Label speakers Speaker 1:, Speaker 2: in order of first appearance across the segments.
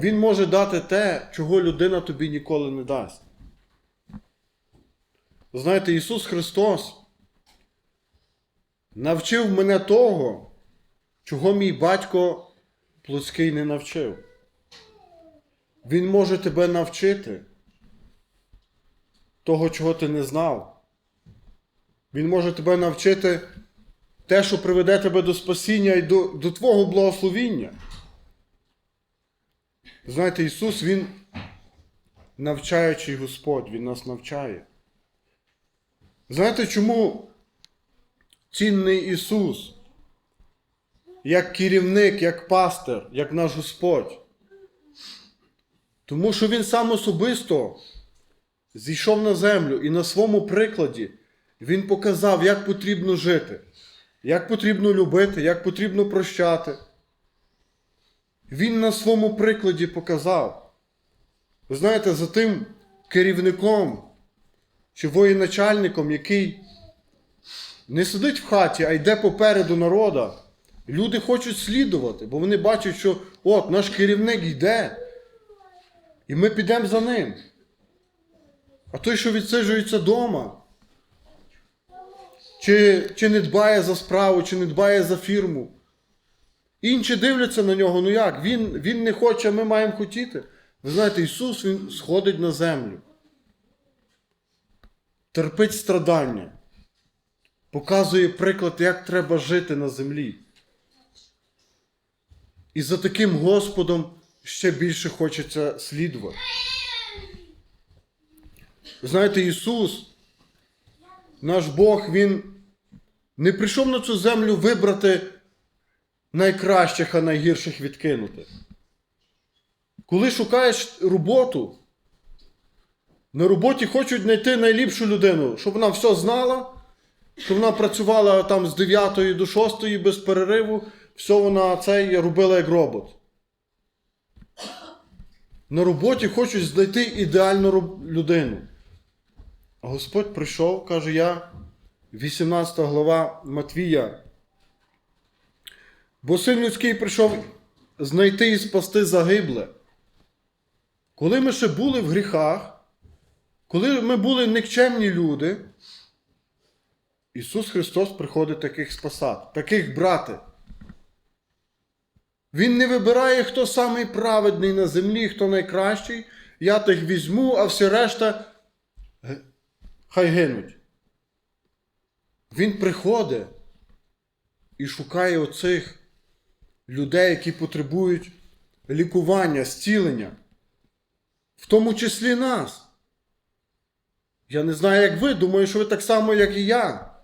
Speaker 1: Він може дати те, чого людина тобі ніколи не дасть. Знаєте, Ісус Христос навчив мене того, чого мій батько плотський не навчив. Він може тебе навчити того, чого ти не знав. Він може тебе навчити те, що приведе тебе до спасіння і до, до Твого благословіння. Знаєте, Ісус, Він навчаючий Господь, Він нас навчає. Знаєте, чому цінний Ісус, як керівник, як пастир, як наш Господь? Тому що Він сам особисто зійшов на землю і на своєму прикладі Він показав, як потрібно жити, як потрібно любити, як потрібно прощати. Він на своєму прикладі показав. Ви знаєте, за тим керівником чи воєначальником, який не сидить в хаті, а йде попереду народа, люди хочуть слідувати, бо вони бачать, що от наш керівник йде, і ми підемо за ним. А той, що відсиджується вдома, чи, чи не дбає за справу, чи не дбає за фірму. Інші дивляться на нього, ну як? Він, він не хоче, а ми маємо хотіти. Ви знаєте, Ісус Він сходить на землю. Терпить страдання. Показує приклад, як треба жити на землі. І за таким Господом ще більше хочеться слідувати. Ви знаєте, Ісус, наш Бог, Він не прийшов на цю землю вибрати найкращих, а найгірших відкинути. Коли шукаєш роботу, на роботі хочуть знайти найліпшу людину, щоб вона все знала, щоб вона працювала там з 9 до 6 без перериву, все вона цей робила як робот. На роботі хочуть знайти ідеальну людину. А Господь прийшов, каже я, 18 глава Матвія. Бо син людський прийшов знайти і спасти загибле. Коли ми ще були в гріхах, коли ми були никчемні люди, Ісус Христос приходить таких спасати, таких брати. Він не вибирає, хто самий праведний на землі, хто найкращий. Я тих візьму, а всі решта хай гинуть. Він приходить і шукає оцих людей, які потребують лікування, зцілення, в тому числі нас. Я не знаю, як ви, думаю, що ви так само, як і я.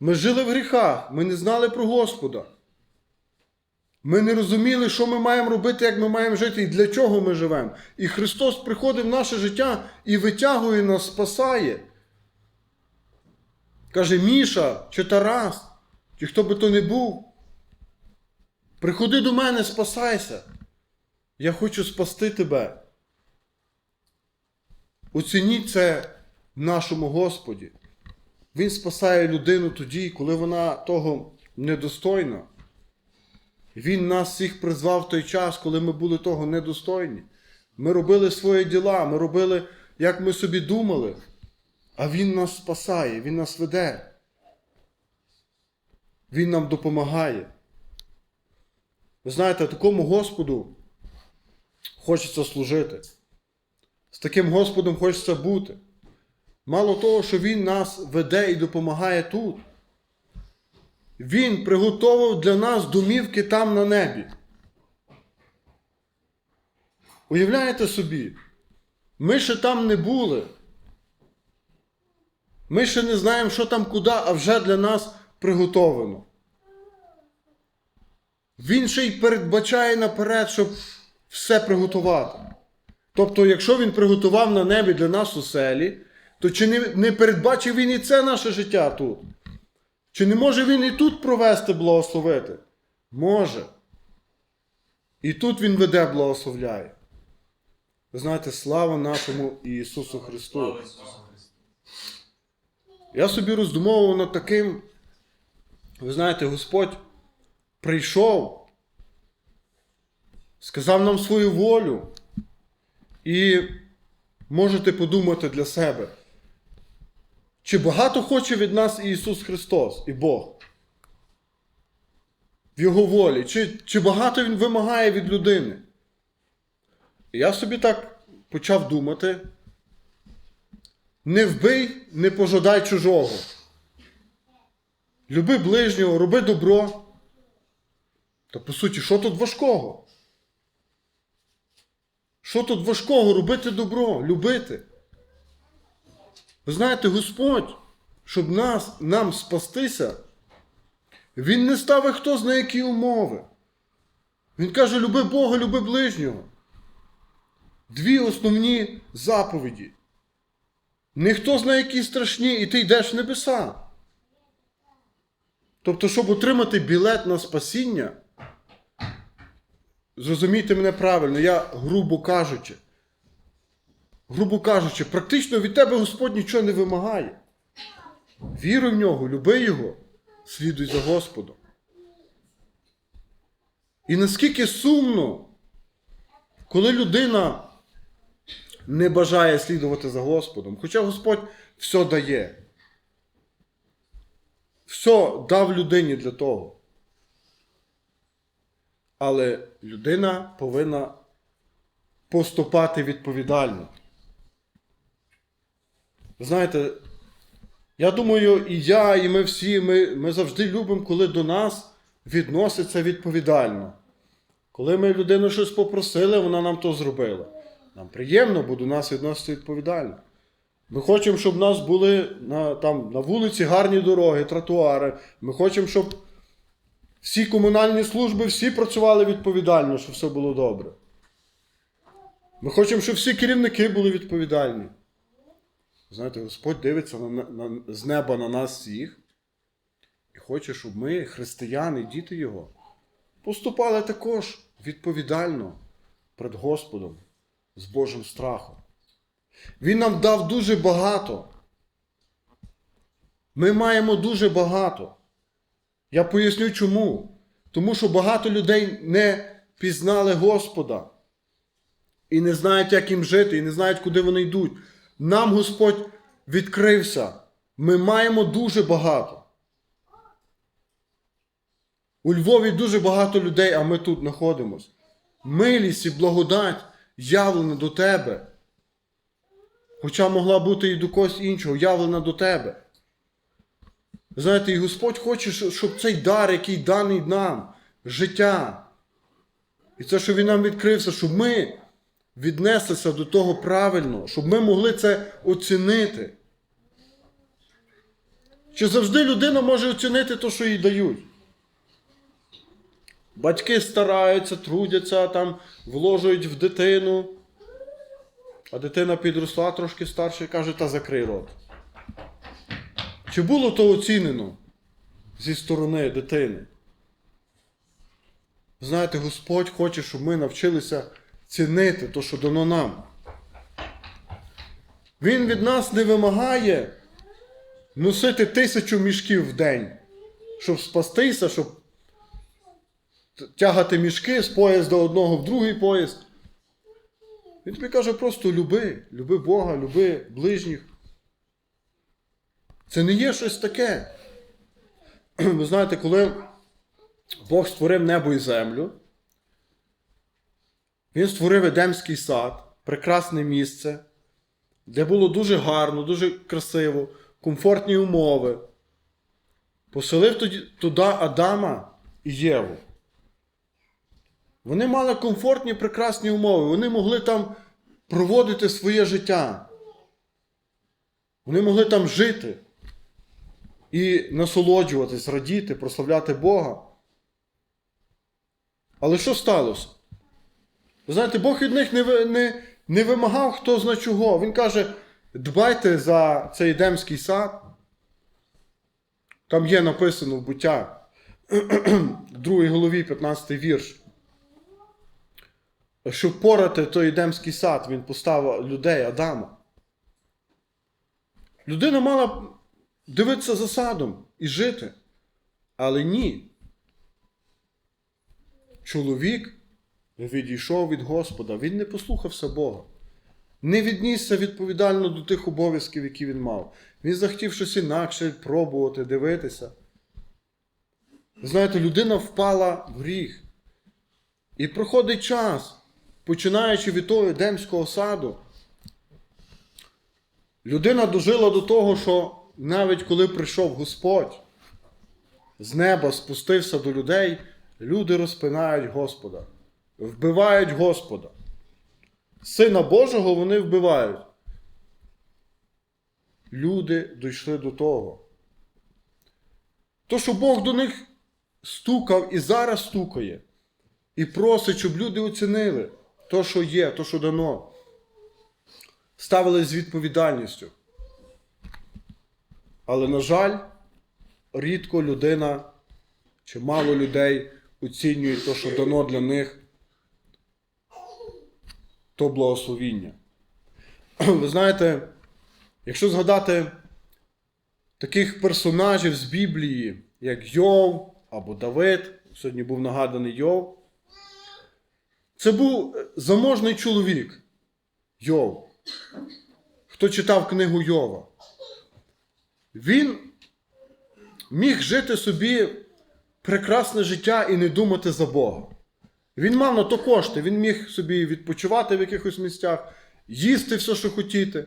Speaker 1: Ми жили в гріхах, ми не знали про Господа. Ми не розуміли, що ми маємо робити, як ми маємо жити і для чого ми живемо. І Христос приходить в наше життя і витягує нас, спасає. Каже, Міша чи Тарас, чи хто би то не був. Приходи до мене, спасайся. Я хочу спасти тебе. Оцініть це в нашому Господі. Він спасає людину тоді, коли вона того недостойна. Він нас всіх призвав в той час, коли ми були того недостойні. Ми робили свої діла, ми робили, як ми собі думали. А Він нас спасає, Він нас веде. Він нам допомагає. Ви знаєте, такому Господу хочеться служити. З таким Господом хочеться бути. Мало того, що Він нас веде і допомагає тут. Він приготував для нас домівки там на небі. Уявляєте собі, ми ще там не були. Ми ще не знаємо, що там куди, а вже для нас приготовано. Він ще й передбачає наперед, щоб все приготувати. Тобто, якщо він приготував на небі для нас у селі, то чи не, не передбачив він і це наше життя тут? Чи не може він і тут провести благословити? Може. І тут він веде, благословляє. Ви знаєте, слава нашому Ісусу Христу. Я собі роздумовував над таким. Ви знаєте, Господь прийшов сказав нам свою волю. І можете подумати для себе, чи багато хоче від нас Ісус Христос і Бог? В Його волі, чи, чи багато Він вимагає від людини? І я собі так почав думати: не вбий, не пожадай чужого. Люби ближнього, роби добро. Та по суті, що тут важкого? Що тут важкого робити добро, любити? Ви знаєте, Господь, щоб нас, нам спастися, Він не ставить хто зна які умови. Він каже: люби Бога, люби ближнього. Дві основні заповіді. Ніхто знає, які страшні, і ти йдеш в небеса. Тобто, щоб отримати білет на спасіння, зрозумійте мене правильно, я грубо кажучи, грубо кажучи, практично від тебе Господь нічого не вимагає. Віруй в нього, люби його, слідуй за Господом. І наскільки сумно, коли людина не бажає слідувати за Господом, хоча Господь все дає. Все дав людині для того. Але людина повинна поступати відповідально. Знаєте, я думаю, і я, і ми всі, ми, ми завжди любимо, коли до нас відноситься відповідально. Коли ми людину щось попросили, вона нам то зробила. Нам приємно, бо до нас відноситься відповідально. Ми хочемо, щоб в нас були на, там, на вулиці гарні дороги, тротуари. Ми хочемо, щоб всі комунальні служби всі працювали відповідально, щоб все було добре. Ми хочемо, щоб всі керівники були відповідальні. Знаєте, Господь дивиться на, на, з неба на нас всіх і хоче, щоб ми, християни, діти Його, поступали також відповідально перед Господом з Божим страхом. Він нам дав дуже багато. Ми маємо дуже багато. Я поясню чому. Тому що багато людей не пізнали Господа. І не знають, як їм жити, і не знають, куди вони йдуть. Нам Господь відкрився. Ми маємо дуже багато. У Львові дуже багато людей, а ми тут знаходимося. Милість і благодать явлена до тебе. Хоча могла бути і до когось іншого, явлена до тебе. Знаєте, і Господь хоче, щоб цей дар, який даний нам, життя, і це, що Він нам відкрився, щоб ми віднеслися до того правильно, щоб ми могли це оцінити. Чи завжди людина може оцінити те, що їй дають? Батьки стараються, трудяться, там, вложують в дитину. А дитина підросла трошки старше і каже, та закрий рот. Чи було то оцінено зі сторони дитини? Знаєте, Господь хоче, щоб ми навчилися цінити те, що дано нам. Він від нас не вимагає носити тисячу мішків в день, щоб спастися, щоб тягати мішки з поїзда одного в другий поїзд. Він тобі каже просто люби, люби Бога, люби ближніх. Це не є щось таке. Ви знаєте, коли Бог створив небо і землю, Він створив Едемський сад, прекрасне місце, де було дуже гарно, дуже красиво, комфортні умови. Поселив туди Адама і Єву. Вони мали комфортні, прекрасні умови. Вони могли там проводити своє життя. Вони могли там жити і насолоджуватись, радіти, прославляти Бога. Але що сталося? Ви знаєте, Бог від них не не, не вимагав хто зна чого. Він каже: дбайте за цей Едемський сад. Там є написано в буття, в 2 голові 15 вірш. Щоб порати той Едемський сад, він поставив людей Адама. Людина мала дивитися за садом і жити. Але ні. Чоловік відійшов від Господа, він не послухався Бога. Не віднісся відповідально до тих обов'язків, які він мав. Він захотів щось інакше пробувати, дивитися. Знаєте, людина впала в гріх. І проходить час, починаючи від того Едемського саду. Людина дожила до того, що навіть коли прийшов Господь, з неба спустився до людей, люди розпинають Господа, вбивають Господа. Сина Божого вони вбивають. Люди дійшли до того. То, що Бог до них стукав і зараз стукає, і просить, щоб люди оцінили то, що є, то, що дано. Ставились з відповідальністю. Але, на жаль, рідко людина чи мало людей оцінюють те, що дано для них то благословіння. Ви знаєте, якщо згадати таких персонажів з Біблії, як Йов або Давид, сьогодні був нагаданий Йов, це був заможний чоловік Йов. Хто читав книгу Йова? Він міг жити собі прекрасне життя і не думати за Бога. Він мав на то кошти, він міг собі відпочивати в якихось місцях, їсти все, що хотіти.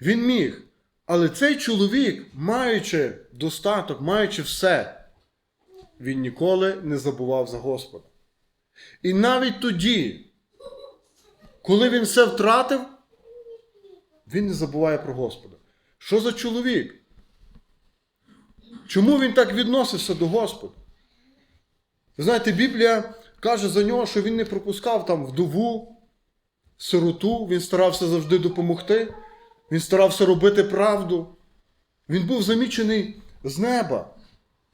Speaker 1: Він міг. Але цей чоловік, маючи достаток, маючи все, він ніколи не забував за Господа. І навіть тоді, коли він все втратив, він не забуває про Господа. Що за чоловік? Чому він так відносився до Господа? Ви знаєте, Біблія каже за нього, що він не пропускав там вдову, сироту, він старався завжди допомогти, він старався робити правду. Він був замічений з неба.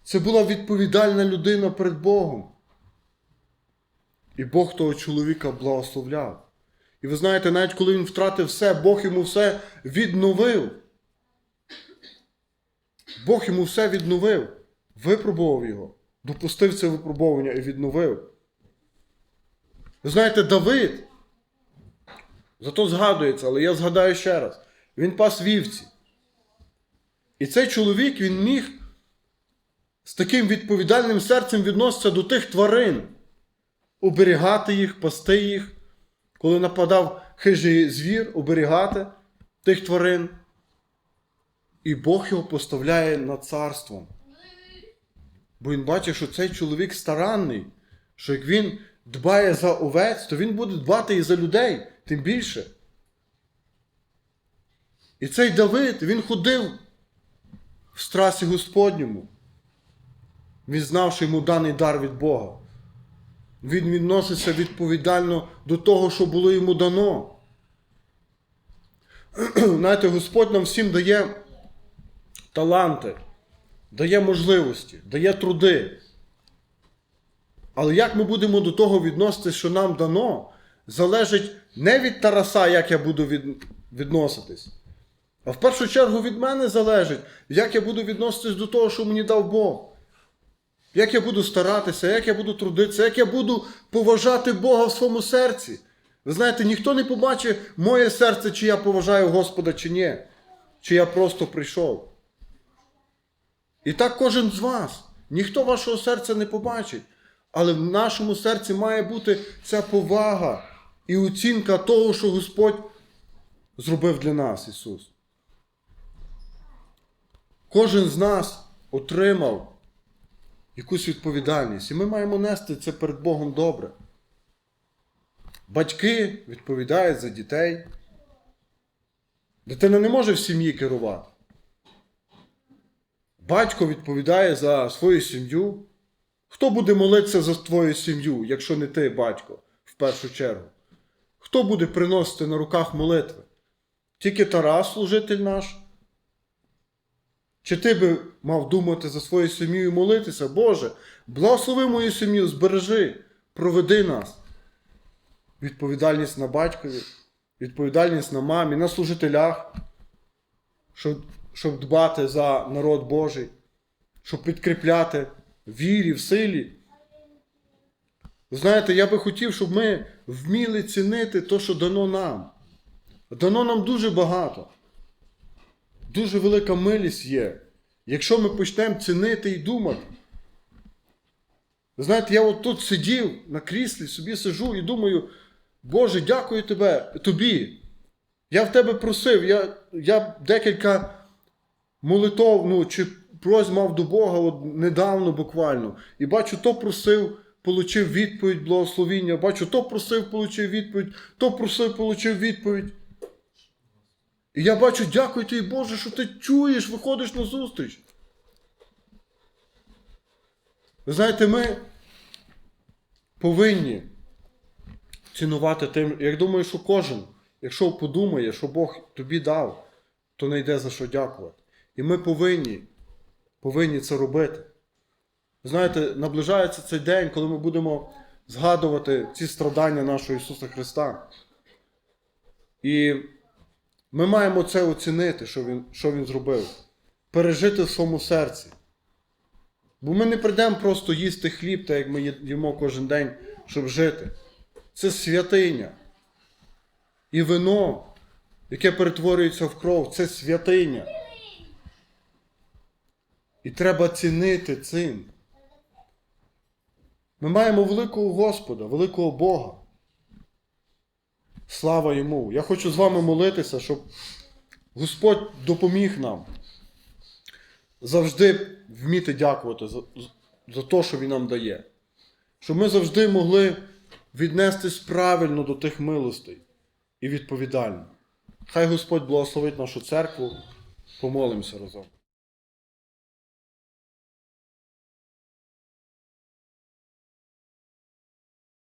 Speaker 1: Це була відповідальна людина перед Богом. І Бог того чоловіка благословляв. І ви знаєте, навіть коли він втратив все, Бог йому все відновив. Бог йому все відновив, випробував його, допустив це випробовування і відновив. Ви знаєте, Давид, зато згадується, але я згадаю ще раз, він пас вівці. І цей чоловік він міг з таким відповідальним серцем відноситися до тих тварин, оберігати їх, пасти їх, коли нападав хижий звір, оберігати тих тварин. І Бог його поставляє над царством. Бо він бачить, що цей чоловік старанний, що як він дбає за овець, то він буде дбати і за людей, тим більше. І цей Давид, він ходив в страсі Господньому. Він знав, що йому даний дар від Бога. Він відноситься відповідально до того, що було йому дано. Знаєте, Господь нам всім дає таланти, дає можливості, дає труди. Але як ми будемо до того відноситись, що нам дано, залежить не від Тараса, як я буду від... відноситись, а в першу чергу від мене залежить, як я буду відноситись до того, що мені дав Бог. Як я буду старатися, як я буду трудитися, як я буду поважати Бога в своєму серці. Ви знаєте, ніхто не побачить моє серце, чи я поважаю Господа, чи ні, чи я просто прийшов. І так кожен з вас. Ніхто вашого серця не побачить. Але в нашому серці має бути ця повага і оцінка того, що Господь зробив для нас, Ісус. Кожен з нас отримав якусь відповідальність. І ми маємо нести це перед Богом добре. Батьки відповідають за дітей. Дитина не може в сім'ї керувати. Батько відповідає за свою сім'ю. Хто буде молитися за твою сім'ю, якщо не ти, батько, в першу чергу? Хто буде приносити на руках молитви? Тільки Тарас, служитель наш? Чи ти би мав думати за свою сім'ю і молитися? Боже, благослови мою сім'ю, збережи, проведи нас. Відповідальність на батькові, відповідальність на мамі, на служителях, щоб, щоб дбати за народ Божий, щоб підкріпляти вірі, в силі. Знаєте, я би хотів, щоб ми вміли цінити те, що дано нам. Дано нам дуже багато. Дуже велика милість є. Якщо ми почнемо цінити і думати. Знаєте, я от тут сидів на кріслі, собі сижу і думаю, Боже, дякую тебе, тобі. Я в тебе просив, я, я декілька молитов, ну, чи просьб мав до Бога от недавно буквально. І бачу, то просив, получив відповідь, благословіння. Бачу, то просив, получив відповідь, то просив, получив відповідь. І я бачу, дякую тобі, Боже, що ти чуєш, виходиш на зустріч. Ви знаєте, ми повинні цінувати тим. Я думаю, що кожен, якщо подумає, що Бог тобі дав, то не йде за що дякувати. І ми повинні, повинні це робити. Знаєте, наближається цей день, коли ми будемо згадувати ці страдання нашого Ісуса Христа. І ми маємо це оцінити, що Він, що він зробив, пережити в своєму серці. Бо ми не прийдемо просто їсти хліб, так як ми їмо кожен день, щоб жити. Це святиня. І вино, яке перетворюється в кров, це святиня. І треба цінити цим. Ми маємо великого Господа, великого Бога. Слава йому! Я хочу з вами молитися, щоб Господь допоміг нам завжди вміти дякувати за, за те, що Він нам дає. Щоб ми завжди могли віднестись правильно до тих милостей і відповідально. Хай Господь благословить нашу церкву. Помолимося разом.